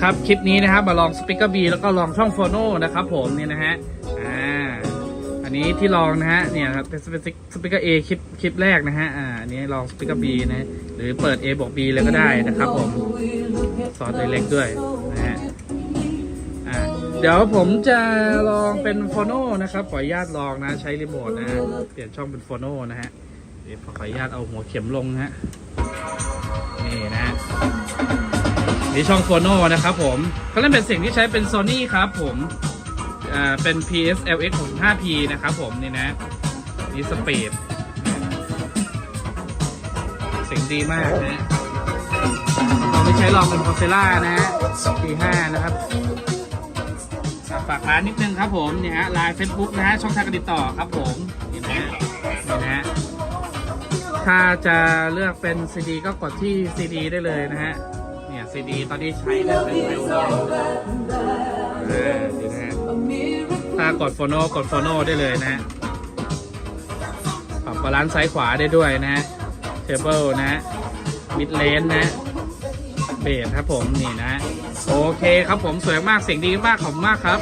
ครับคลิปนี้นะครับมาลองสปีกเกอร์บีแล้วก็ลองช่องโฟโน่นะครับผมเนี่ยนะฮะอ่าอันนี้ที่ลองนะฮะเนี่ยครับเป็นสปีกเกอร์เอคลิปคลิปแรกนะฮะอ่าอันนี้ลองสปีกเกอร์บีนะหรือเปิด A บวก B เลยก็ได้นะครับผมซอสเล็กด้วยนะฮะอ่าเดี๋ยวผมจะลองเป็นโฟโน่นะครับขออนุญาตลองนะใช้รีโมทนะฮะเปลี่ยนช่องเป็นโฟโน่นะฮะเดี๋ยวขออนุญาตเอาหัวเข็มลงนะฮะนี่นะฮะ นี่ช่องโฟโนนะครับผมเขาเล่นเป็นเสียงที่ใช้เป็น Sony ครับผมอ่าเป็น PSLX 65P นะครับผมนี่นะนี่สปีดเสียงดีมากนะตอนนี้ใช้ลองเป็น p o r c e l a นะฮะ P5 นะครับฝากร้านนิดนึงครับผมเนี่ยฮะไลน์เฟซบุ๊กนะฮะช่องทางการติดต่อครับผมนี่นะฮะนี่นะถ้าจะเลือกเป็น CD ก็กดที่ CD ได้เลยนะฮะ เนี่ยซีดีตอนนี้ใช้เลยเป็นไอโออ่าดีนะฮะถ้ากดโฟโนกดโฟโนได้เลยนะฮะปรับบาลานซ์ซ้ายขวาได้ด้วยนะฮะเทเบิลนะฮะมิดเลนนะเบสครับผมนี่นะ โอเคครับผมสวยมากเสียงดีมากขอบมากครับ